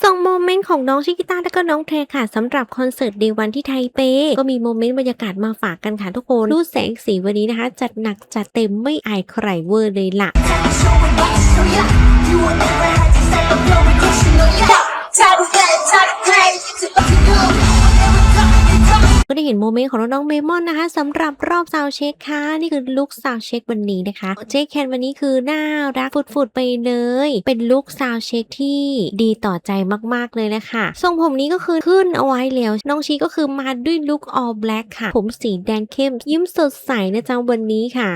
ส่งโมเมนต์ของน้องชิกิต้าและก็น้องเทรค่ะสำหรับคอนเสิร์ตเดวันที่ไทเป ก็มีโมเมนต์บรรยากาศมาฝากกันค่ะทุกคนรูปแสงสีวันนี้นะคะ จัดหนักจัดเต็มไม่อายใครเวอร์เลยล่ะ ก็ได้เห็นโมเมนต์ของน้องๆเมมอนนะคะสำหรับรอบซาวเช็คค่ะนี่คือลุคซาวเช็ควันนี้นะคะเจ๊แคนวันนี้คือน่ารักฟุดๆไปเลย เป็นลุคซาวเช็คที่ดีต่อใจมากๆเลยนะคะทรงผมนี้ก็คือขึ้นเอาไว้แล้วน้องชีก็คือมาด้วยลุค all black ค่ะ ผมสีแดงเข้ม ยิ้มสดใสนะจ๊ะวันนี้ค่ะ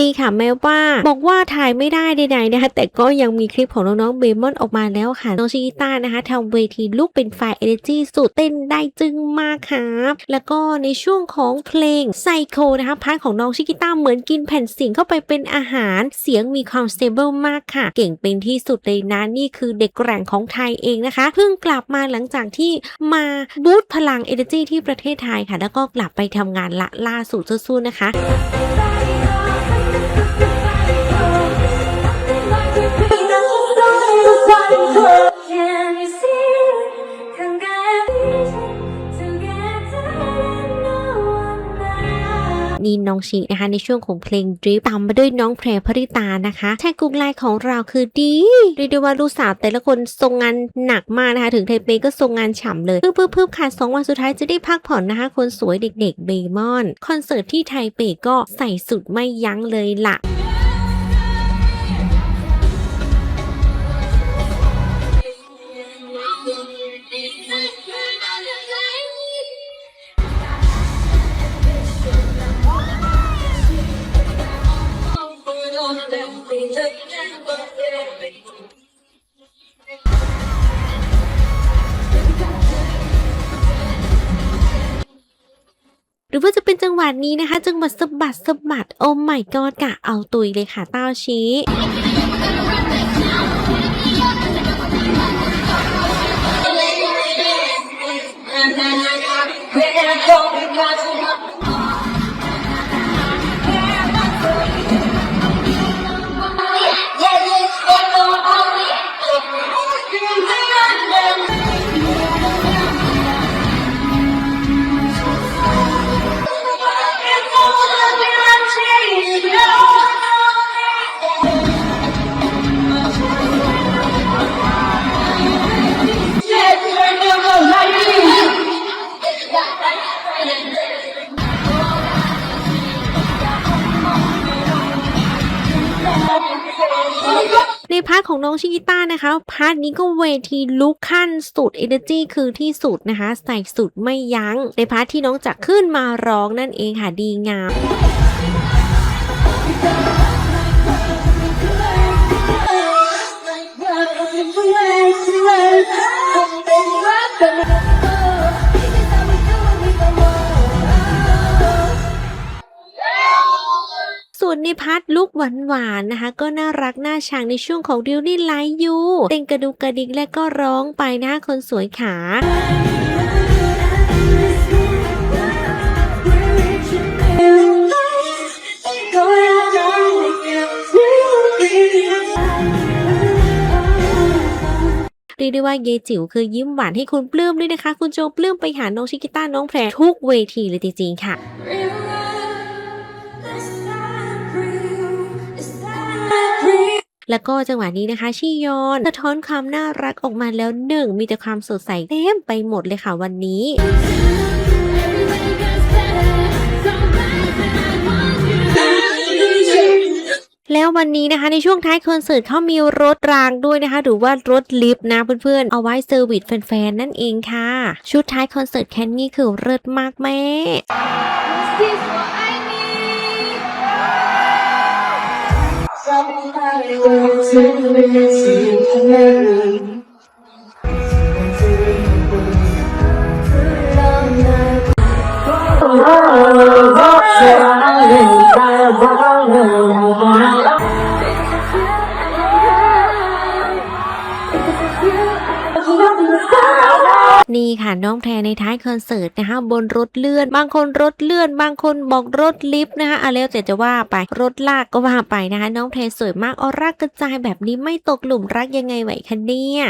ดีค่ะแม้ว่าบอกว่าถ่ายไม่ได้ใดๆนะคะแต่ก็ยังมีคลิปของน้องๆเบมอนออกมาแล้วค่ะน้องชิกิต้านะคะทำเวทีลุกเป็นไฟเอเนจีสุดเต้นได้จึงมากครับแล้วก็ในช่วงของเพลงไซโคนะคะพาร์ทของน้องชิกิต้าเหมือนกินแผ่นเสียงเข้าไปเป็นอาหาร เสียงมีความสเตเบิลมากค่ะ เก่งเป็นที่สุดเลยนะนี่คือเด็กแกร่งของไทยเองนะคะ เพิ่งกลับมาหลังจากที่มาบูตพลังเอเนจีที่ประเทศไทยค่ะ แล้วก็กลับไปทำงานละล่าสุดสู้ๆนะคะ Thank. นี่น้องชินะคะในช่วงของเพลงดริฟตามมาด้วยน้องแพรพริตานะคะแท็กกรุ๊กไลน์ของเราคือดีเรียกได้ว่าลูกสาวแต่ละคนทรงงานหนักมากนะคะถึงไทเปก็ทรงงานฉ่ำเลยเพิ่มเพิ่มเพิ่มค่ะสองวันสุดท้ายจะได้พักผ่อนนะคะคนสวยเด็กๆเบมอน คอนเสิร์ตที่ไทเปก็ใส่สุดไม่ยั้งเลยล่ะ หวัดนี้นะคะ จึงหวัดสะบัดสะบัดโอ้ไม่กอดกะเอาตุยเลยค่ะเต้าชี้ น้องชิกิต้านะคะ พาร์ทนี้ก็เวทีลุกขั้นสุดเอเนอร์จีคือที่สุดนะคะ ใส่สุดไม่ยัง้ง ในพาร์ทที่น้องจะขึ้นมาร้องนั่นเองค่ะดีงามส่วน ในพาร์ทลุกหวานๆนะคะ ก็น่ารักน่าชังในช่วงของดิวนี่ไลฟ์ยูเต้นกระดุกกระดิกและก็ร้องไปนะคะคนสวยขาเรียกได้ว่าเยจิ๋วคือยิ้มหวานให้คุณปลื้มด้วยนะคะ คุณโจปลื้มไปหาน้องชิกิต้าน้องแพรทุกเวทีเลยจริงๆค่ะ แล้วก็จังหวะนี้นะคะชิยอนสะท้อนความน่ารักออกมาแล้วหนึ่งมีแต่ความสดใสเต็มไปหมดเลยค่ะวันนี้แล้ววันนี้นะคะในช่วงท้ายคอนเสิร์ตเขามีรถรางด้วยนะคะ หรือว่ารถลิฟต์นะเพื่อนๆ เอาไว้เซอร์วิสแฟนๆ นั่นเองค่ะ ชุดท้ายคอนเสิร์ตแคนนี่คือเลิศมากแม่ Some kind of civilization. Oh, oh, oh, oh, oh, oh, oh, oh, oh, to ค่ะน้องแพรในท้ายคอนเสิร์ตนะคะบนรถเลื่อน บางคนรถเลื่อน บางคนบอกรถลิฟต์นะคะอะแล้วแต่จะว่าไปรถลากก็ว่าไปนะคะ น้องแพรสวยมากออร่ากระจายแบบนี้ไม่ตกหลุมรักยังไงไหวคะเนี่ย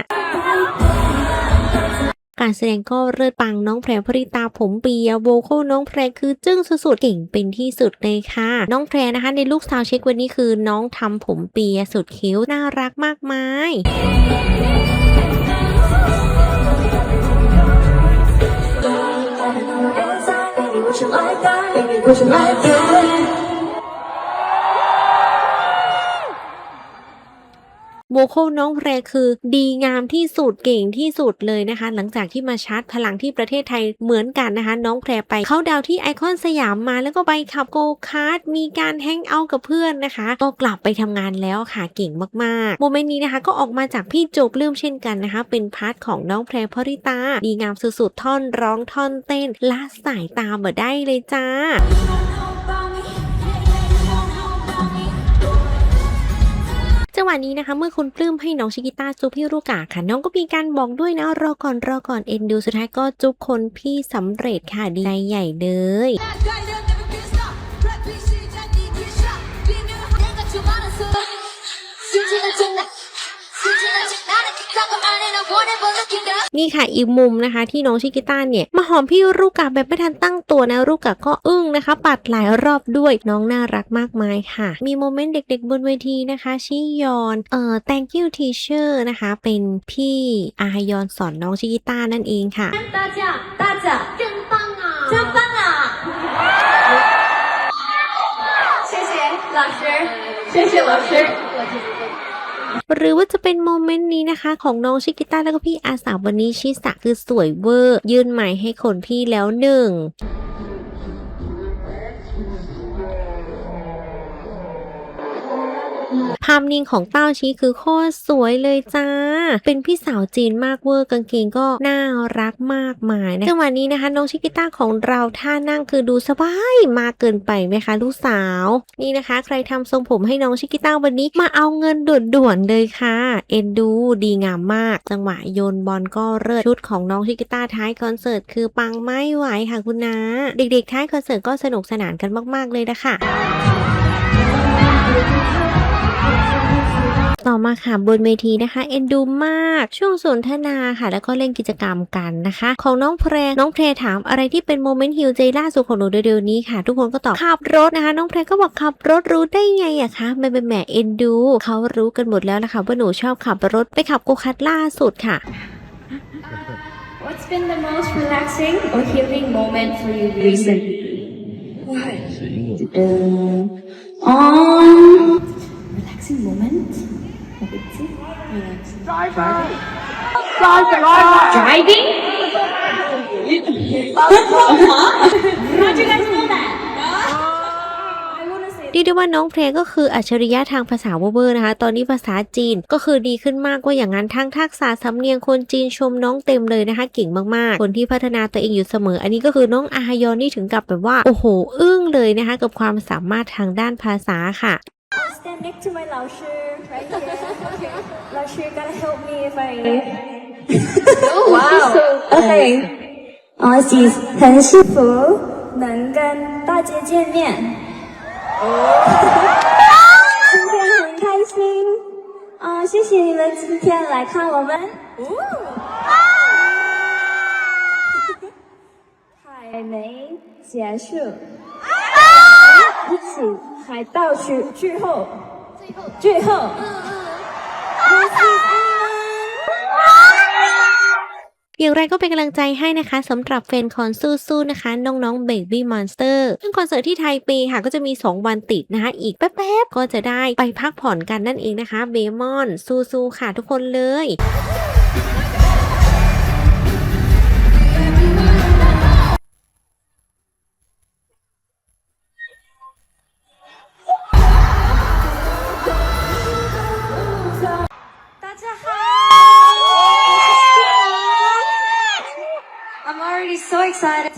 การแสดงก็เลิศปังน้องแพรพริตาผมเปียโวโคน้องแพรคือจึ้งสุดๆเก่งเป็นที่สุดเลยค่ะ น้องแพรนะคะ ในลูกสาวเช็ควันนี้คือน้องทำผมเปียสุดคิ้วน่ารักมากมาย like that? Baby, would you like that? โวโคน้องแพรคือ ดีงามที่สุดเก่งที่สุดเลยนะคะ หลังจากที่มาชาร์จพลังที่ประเทศไทยเหมือนกันนะคะ น้องแพรไปเข้าดาวที่ไอคอนสยามมาแล้วก็ไปขับโกคาร์ดมีการแฮงเอาท์กับเพื่อนนะคะ ก็กลับไปทำงานแล้วค่ะเก่งมากๆโมเมนต์นี้นะคะ ก็ออกมาจากพี่โจกลืมเช่นกันนะคะ เป็นพาร์ทของน้องแพรพริตา ดีงามสุดๆท่อนร้องท่อนเต้นละสายตาเบดได้เลยจ้า จังหวะนี้นะคะ เมื่อคุณปลื้มให้น้องชิกิต้าจุ๊บพี่รูกาค่ะ น้องก็มีการบอกด้วยนะรอก่อนรอก่อนเอ็นดูสุดท้ายก็จุ๊บคนพี่สำเร็จค่ะดีใจใหญ่เลย นี่ค่ะอีกมุมนะคะ ที่น้องชิกิต้าเนี่ยมาหอมพี่รูกาแบบไม่ทันตั้งตัวนะรูกาก็อึ้งนะคะ ปัดหลายรอบด้วยน้องน่ารักมากมายค่ะ มีโมเมนต์เด็กๆบนเวทีนะคะ ชิยอนเอ่อ thank you teacher นะคะ เป็นพี่อายอนสอนน้องชิกิต้านั่นเองค่ะ 大家，大家，真棒啊！真棒啊！谢谢老师，谢谢老师。 หรือว่าจะเป็นโมเมนต์นี้นะคะ ของน้องชิกิต้าแล้วก็พี่อาสาวันนี้ชิสะคือสวยเวอร์ ยื่นใหม่ให้คนพี่แล้วหนึ่ง ภาพนิ่งของเต้าชี้คือโคตรสวยเลยจ้า เป็นพี่สาวจีนมากเวอร์กางเกงก็น่ารักมากมายนะจังหวะนี้นะคะ น้องชิกิต้าของเราท่านั่งคือดูสบายมากเกินไปไหมคะ ลูกสาว นี่นะคะ ใครทำทรงผมให้น้องชิกิต้าวันนี้มาเอาเงินด่วนๆเลยค่ะ เอ็นดูดีงามมาก จังหวะโยนบอลก็เลิศชุดของน้องชิกิต้าท้ายคอนเสิร์ตคือปังไม่ไหวค่ะคุณนาเด็กๆท้ายคอนเสิร์ตก็สนุกสนานกันมาก ๆเลยนะคะ ต่อมาค่ะบนเวทีนะคะ เอ็นดูมาก ช่วงสนทนาค่ะ แล้วก็เล่นกิจกรรมกันนะคะ ของน้องแพรน้องแพรถามอะไรที่เป็นโมเมนต์ฮิวใจล่าสุดของหนูเร็วๆนี้ค่ะ ทุกคนก็ตอบขับรถนะคะ น้องแพรก็บอกขับรถรู้ได้ไงอะคะแม่แม่แม่เอ็นดู เขารู้กันหมดแล้วนะคะว่าหนูชอบขับรถไปขับโกคาร์ทล่าสุดค่ะ What's been the most relaxing or healing moment for you recently? Um, Relaxing moment? Driving? How'd you guys know that? เรียกได้ว่าน้องเพลงก็คืออัจฉริยะทางภาษาเวอร์นะคะ ตอนนี้ภาษาจีนก็คือดีขึ้นมากกว่าอย่างนั้นทั้งทักษะสำเนียงคนจีนชมน้องเต็มเลยนะคะเก่งมากๆ คนที่พัฒนาตัวเองอยู่เสมอ อันนี้ก็คือน้องอายอนนี่ถึงกับแบบว่า โอ้โห อึ้งเลยนะคะ กับความสามารถทางด้านภาษาค่ะ stand next to my 老师 right here. 老师 gotta help me if I. wow. Okay. 啊，喜很幸福能跟大家见面。今天很开心啊，谢谢你们今天来看我们。还没结束，一起还倒数最后，最后，我喜欢你们。 อย่างไรก็เป็นกำลังใจให้นะคะสำหรับแฟนคอนสู้ๆนะคะ น้องๆ Baby Monster ซึ่งคอนเสิร์ตที่ไทเปค่ะก็จะมี 2 วันติดนะคะ อีกแป๊บๆ ก็จะได้ไปพักผ่อนกันนั่นเองนะคะเบมอนสู้ๆค่ะทุกคนเลย excited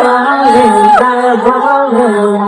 It's you